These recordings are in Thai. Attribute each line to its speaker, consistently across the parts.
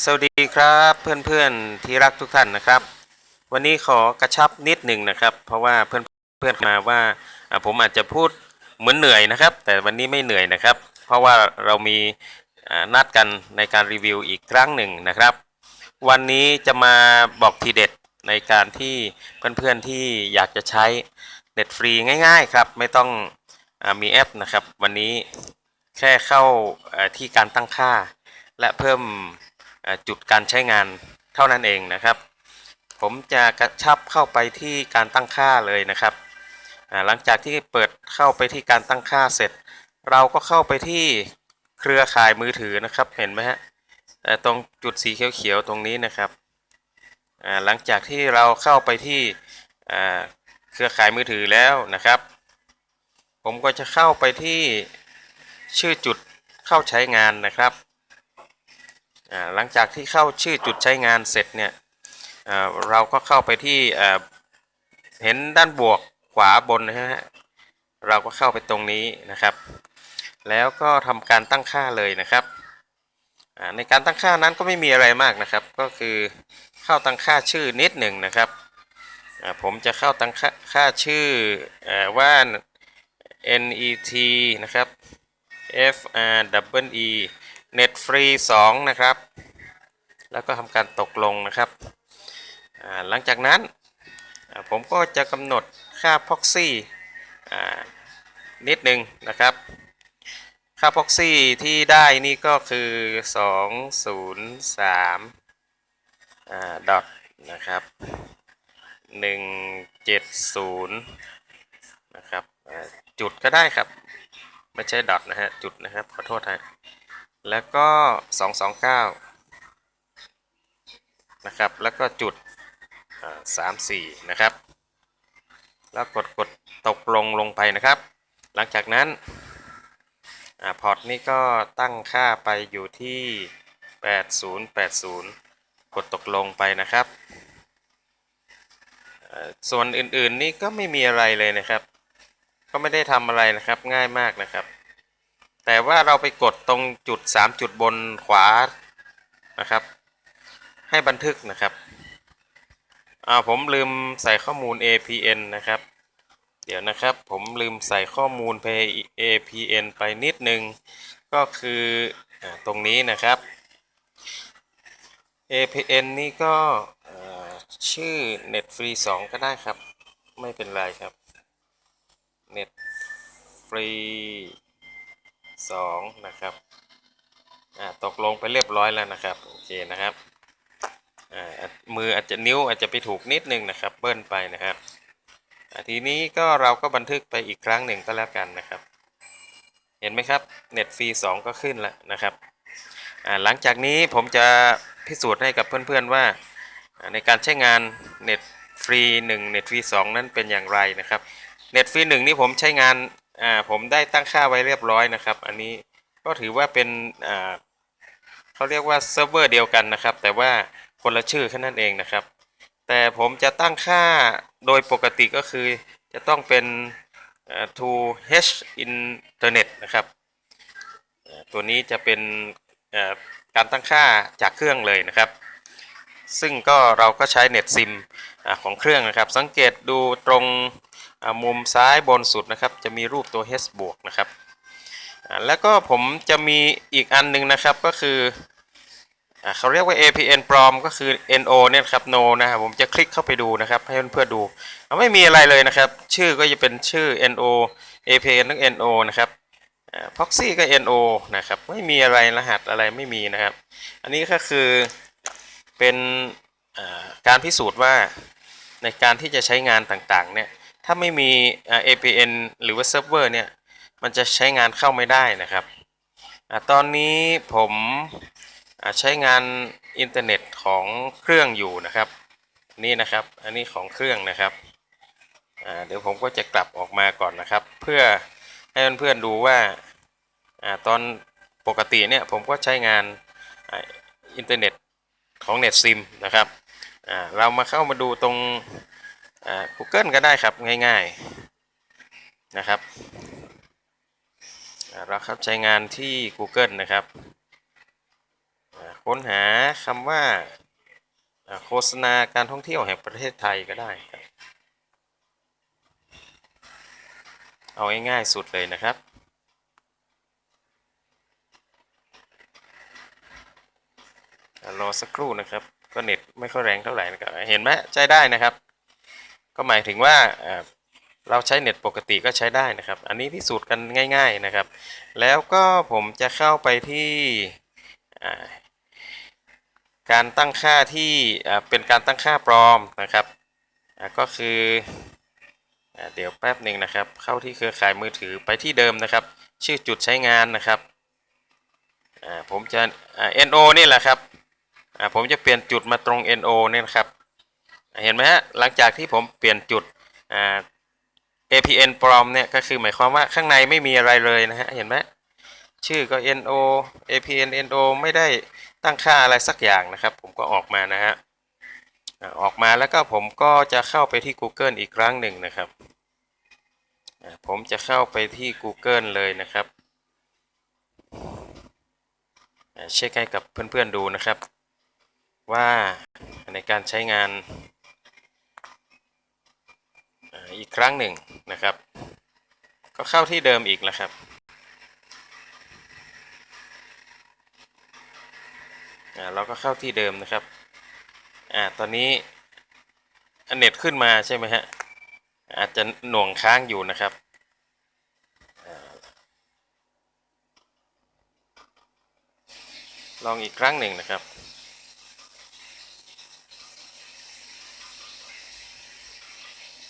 Speaker 1: สวัสดีครับเพื่อนๆที่รักทุกท่านนะครับ วันนี้ขอกระชับนิดหนึ่งนะครับ เพราะว่าเพื่อนๆมาว่าผมอาจจะพูดเหมือนเหนื่อยนะครับ แต่วันนี้ไม่เหนื่อยนะครับ เพราะว่าเรามีนัดกันในการรีวิวอีกครั้งหนึ่งนะครับ วันนี้จะมาบอกทีเด็ดในการที่เพื่อนๆที่อยากจะใช้เน็ตฟรีง่ายๆครับ ไม่ต้องอมีแอปนะครับ วันนี้แค่เข้าที่การตั้งค่า และเพิ่ม จุดการใช้งานเท่านั้นเองนะครับ ผมจะกระชับเข้าไปที่การตั้งค่าเลยนะครับหลังจากที่เปิดเข้าไปที่การตั้งค่าเสร็จ เราก็เข้าไปที่เครือข่ายมือถือนะครับเห็นไหมฮะตรงจุดสีเขียวๆตรงนี้นะครับหลังจากที่เราเข้าไปที่เครือข่ายมือถือแล้วนะครับ ผมก็จะเข้าไปที่ชื่อจุดเข้าใช้งานนะครับ หลังจากที่เข้าชื่อจุดใช้งานเสร็จเนี่ยเราก็เข้าไปที่เห็นด้านบวกขวาบนนะฮะเราก็เข้าไปตรงนี้นะครับ แล้วก็ทำการตั้งค่าเลยนะครับในการตั้งค่านั้นก็ไม่มีอะไรมากนะครับ ก็คือเข้าตั้งค่าชื่อนิดหนึ่งนะครับผมจะเข้าตั้งค่าคาชื่ออว่า net นะครับ f r w e net free 2นะครับ แล้วก็ทำการตกลงนะครับ หลังจากนั้นผมก็จะกำหนดค่า proxy อ่นิดนึงนะครับ ค่า proxy ที่ได้นี่ก็คือ 203อ่า dot นะครับ170นะครับจุดก็ได้ครับ ไม่ใช่ dot นะฮะ จุดนะครับ ขอโทษฮะ แล้วก็ 229 นะครับ แล้วก็จุดสามสี่นะครับ แล้วกดกดตกลงลงไปนะครับ หลังจากนั้นอพอร์ตนี้ก็ตั้งค่าไปอยู่ที่ 8080 กดตกลงไปนะครับ ส่วนอื่นๆนี่ก็ไม่มีอะไรเลยนะครับ ก็ไม่ได้ทำอะไรนะครับง่ายมากนะครับ แต่ว่าเราไปกดตรงจุด 3 จุดบนขวานะครับ ให้บันทึกนะครับอ่าผมลืมใส่ข้อมูล APN นะครับ เดี๋ยวนะครับผมลืมใส่ข้อมูล APN ไปนิดนึง ก็คืออตรงนี้นะครับ APN นี่ก็ชื่อ Net Free 2 ก็ได้ครับ ไม่เป็นไรครับ Net Free 2นะครับอ่าตกลงไปเรียบร้อยแล้วนะครับโอเคนะครับอ่ามืออาจจะนิ้วอาจจะไปถูกนิดนึงนะครับเบิ้ลไปนะครับอ่าทีนี้ก็เราก็บันทึกไปอีกครั้งหนึ่งก็แล้วกันนะครับ เห็นไหมครับ Net Free 2ก็ขึ้นแล้วนะครับอ่าหลังจากนี้ผมจะพิสูจน์ให้กับเพื่อนๆว่าในการใช้งาน Net Free 1 Net Free 2นั้นเป็นอย่างไรนะครับ Net Free 1นี่ผมใช้งาน อ่าผมได้ตั้งค่าไว้เรียบร้อยนะครับ อันนี้ก็ถือว่าเป็นอ่าเขาเรียกว่าเซิร์ฟเวอร์เดียวกันนะครับ แต่ว่าคนละชื่อแค่นั้นเองนะครับ แต่ผมจะตั้งค่าโดยปกติก็คือจะต้องเป็นอ่า to h internet นะครับ ตัวนี้จะเป็นอ่าการตั้งค่าจากเครื่องเลยนะครับ ซึ่งก็เราก็ใช้เน็ตซิมของเครื่องนะครับ สังเกตดูตรง มุมซ้ายบนสุดนะครับจะมีรูปตัว H บวกนะครับแล้วก็ผมจะมีอีกอันหนึงนะครับก็คืออเขาเรียกว่า APN ปลอมก็คือ NO เนี่ยครับ no นะครับผมจะคลิกเข้าไปดูนะครับ ให้เพื่อนๆดูอ่าไม่มีอะไรเลยนะครับ ชื่อก็จะเป็นชื่อ NO APN ทั้ง NO นะครับอ่า proxy ก็ NO นะครับไม่มีอะไรรหัสอะไรไม่มีนะครับ อันนี้ก็คือเป็นการพิสูจน์ว่าในการที่จะใช้งานต่างๆเนี่ย ถ้าไม่มีอ่า APN หรือว่าเซิร์ฟเวอร์เนี่ย มันจะใช้งานเข้าไม่ได้นะครับอตอนนี้ผมใช้งานอินเทอร์เน็ตของเครื่องอยู่นะครับ นี่นะครับ อันนี้ของเครื่องนะครับเดี๋ยวผมก็จะกลับออกมาก่อนนะครับ เพื่อให้เพื่อนๆดูว่าอตอนปกติเนี่ยผมก็ใช้งานอินเทอร์เน็ตของ NetSIM นะครับเรามาเข้ามาดูตรง อ่า Google ก็ได้ครับง่ายๆนะครับเราครับใช้งานที่ Google นะครับค้นหาคำว่าโฆษณาการท่องเที่ยวแห่งประเทศไทยก็ได้ครับเอาง่ายๆสุดเลยนะครับ รอสักครู่นะครับ ก็เน็ตไม่ค่อยแรงเท่าไหร่นะครับ เห็นไหมใช้ได้นะครับ ก็หมายถึงว่าเราใช้เน็ตปกติก็ใช้ได้นะครับ อันนี้พิสูจน์กันง่าย ๆนะครับ แล้วก็ผมจะเข้าไปที่การตั้งค่าที่เป็นการตั้งค่าปลอมนะครับก็คืออเดี๋ยวแป๊บหนึ่งนะครับ เข้าที่เครือข่ายมือถือไปที่เดิมนะครับ ชื่อจุดใช้งานนะครับผมจะอ่า NO นี่แหละครับผมจะเปลี่ยนจุดมาตรง NO เนี่ยนะครับ เห็นไหมฮะหลังจากที่ผมเปลี่ยนจุดอ่า APN ปลอมเนี่ยก็คือหมายความว่าข้างในไม่มีอะไรเลยนะฮะเห็นไหมชื่อก็ NO APN NO ไม่ได้ตั้งค่าอะไรสักอย่างนะครับ ผมก็ออกมานะฮะออกมาแล้วก็ผมก็จะเข้าไปที่ Google อีกครั้งหนึ่งนะครับ ผมจะเข้าไปที่ Google เลยนะครับเช็คให้กับเพื่อนๆดูนะครับ ว่าในการใช้งาน อีกครั้งหนึ่งนะครับ ก็เข้าที่เดิมอีกนะครับ อ่าเราก็เข้าที่เดิมนะครับ อ่าตอนนี้อนเน็ตขึ้นมาใช่ไหมฮะ อาจจะหน่วงค้างอยู่นะครับอลองอีกครั้งหนึ่งนะครับ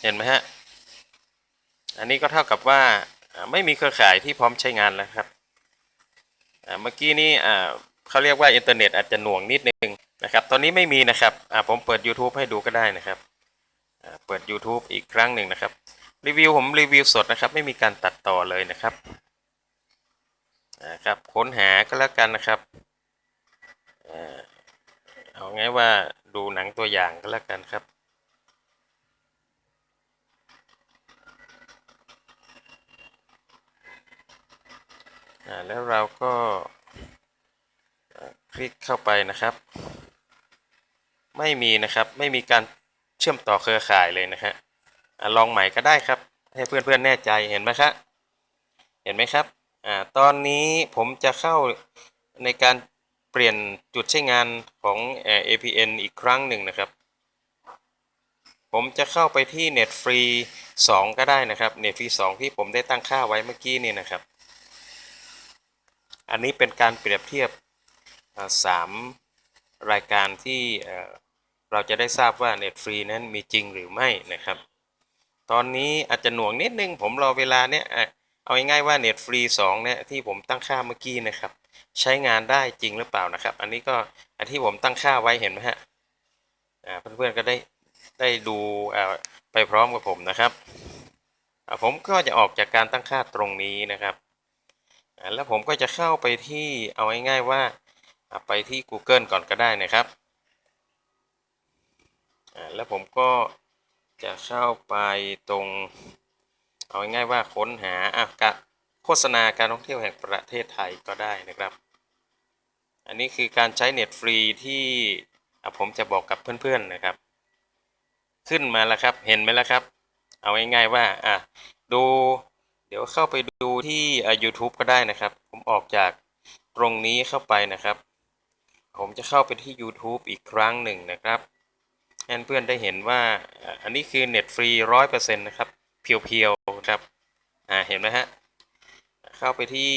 Speaker 1: เห็นไหมฮะ อันนี้ก็เท่ากับว่าไม่มีเครือข่ายที่พร้อมใช้งานแล้วครับเมื่อกี้นี้เขาเรียกว่าอินเทอร์เน็ตอาจจะหน่วงนิดนึงนะครับ ตอนนี้ไม่มีนะครับผมเปิด YouTube ให้ดูก็ได้นะครับเปิด YouTube อีกครั้งหนึ่งนะครับ รีวิวผมรีวิวสดนะครับ ไม่มีการตัดต่อเลยนะครับครับค้นหาก็แล้วกันนะครับอ่าเอาไงว่าดูหนังตัวอย่างก็แล้วกันครับ แล้วเราก็คลิกเข้าไปนะครับ ไม่มีนะครับไม่มีการเชื่อมต่อเครือข่ายเลยนะฮะลองใหม่ก็ได้ครับ ให้เพื่อนๆแน่ใจเห็นไหมครับเห็นไหมครับอตอนนี้ผมจะเข้าในการเปลี่ยนจุดใช้งานของเอ่อ APN อีกครั้งหนึ่งนะครับ ผมจะเข้าไปที่ Net Free 2 ก็ได้นะครับ Net Free 2 ที่ผมได้ตั้งค่าไว้เมื่อกี้นี่นะครับ อันนี้เป็นการเปรียบเทียบสามรายการที่เราจะได้ทราบว่า Net Free นั้นมีจริงหรือไม่นะครับ ตอนนี้อาจจะหน่วงนิดนึงผมรอเวลาเนี้ยเอาง่ายๆว่า Net Free 2เนี่ยที่ผมตั้งค่าเมื่อกี้นะครับ ใช้งานได้จริงหรือเปล่านะครับ อันนี้ก็อันที่ผมตั้งค่าไว้เห็นไหมฮะเพื่อนๆก็ได้ได้ดูไปพร้อมกับผมนะครับผมก็จะออกจากการตั้งค่าตรงนี้นะครับ แล้วผมก็จะเข้าไปที่เอาง่ายๆว่าไปที่ Google ก่อนก็ได้นะครับ แล้วผมก็จะเข้าไปตรง เอาง่ายๆว่าค้นหาอะกะโฆษณาการท่องเที่ยวแห่งประเทศไทยก็ได้นะครับ อันนี้คือการใช้เน็ตฟรีที่ผมจะบอกกับเพื่อนๆนะครับ ขึ้นมาแล้วครับเห็นไหมแล้วครับ เอาง่ายๆว่าอะดู ดี๋ยวเข้าไปดูที่ YouTube ก็ได้นะครับ ผมออกจากตรงนี้เข้าไปนะครับ ผมจะเข้าไปที่ YouTube อีกครั้งหนึ่งนะครับเพื่อนๆได้เห็นว่าอ่าอันนี้คือเน็ตฟรีร้อยเปอร์เซ็นต์นะครับ เพียวๆครับอ่าเห็นไหมฮะ เข้าไปที่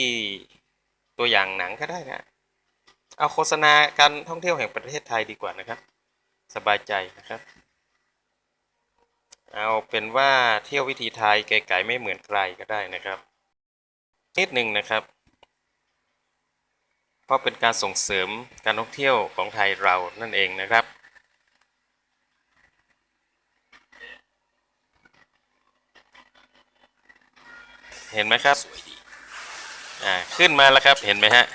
Speaker 1: ตัวอย่างหนังก็ได้นะ เอาโฆษณาการท่องเที่ยวแห่งประเทศไทยดีกว่านะครับ สบายใจนะครับ เอาเป็นว่าเที่ยววิธีไทยไกลๆไม่เหมือนใครก็ได้นะครับ นิดหนึ่งนะครับ เพราะเป็นการส่งเสริมการท่องเที่ยวของไทยเรานั่นเองนะครับเห็นไหมครับ อ่า ขึ้นมาแล้วครับ เห็นไหมฮะ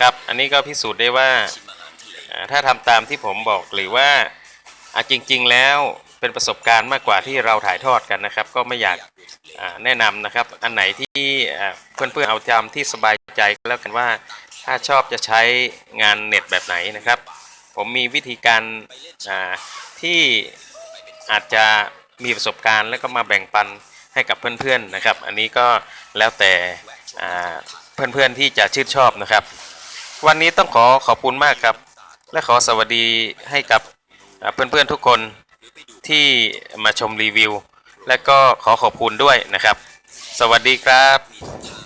Speaker 1: ครับ อันนี้ก็พิสูจน์ได้ว่า ถ้าทำตามที่ผมบอกหรือว่าอจริง ๆ แล้ว เป็นประสบการณ์มากกว่าที่เราถ่ายทอดกันนะครับ ก็ไม่อยากแนะนำนะครับ อันไหนที่อ่าเพื่อนๆเอาจำที่สบายใจก็แล้วกันว่า ถ้าชอบจะใช้งานเน็ตแบบไหนนะครับ ผมมีวิธีการที่อาจจะมีประสบการณ์ แล้วก็มาแบ่งปันให้กับเพื่อนๆนะครับ อันนี้ก็แล้วแต่เพื่อนๆที่จะชื่นชอบนะครับ วันนี้ต้องขอขอบคุณมากครับ และขอสวัสดีให้กับเพื่อนๆทุกคน ที่มาชมรีวิว และก็ขอขอบคุณด้วยนะครับ สวัสดีครับ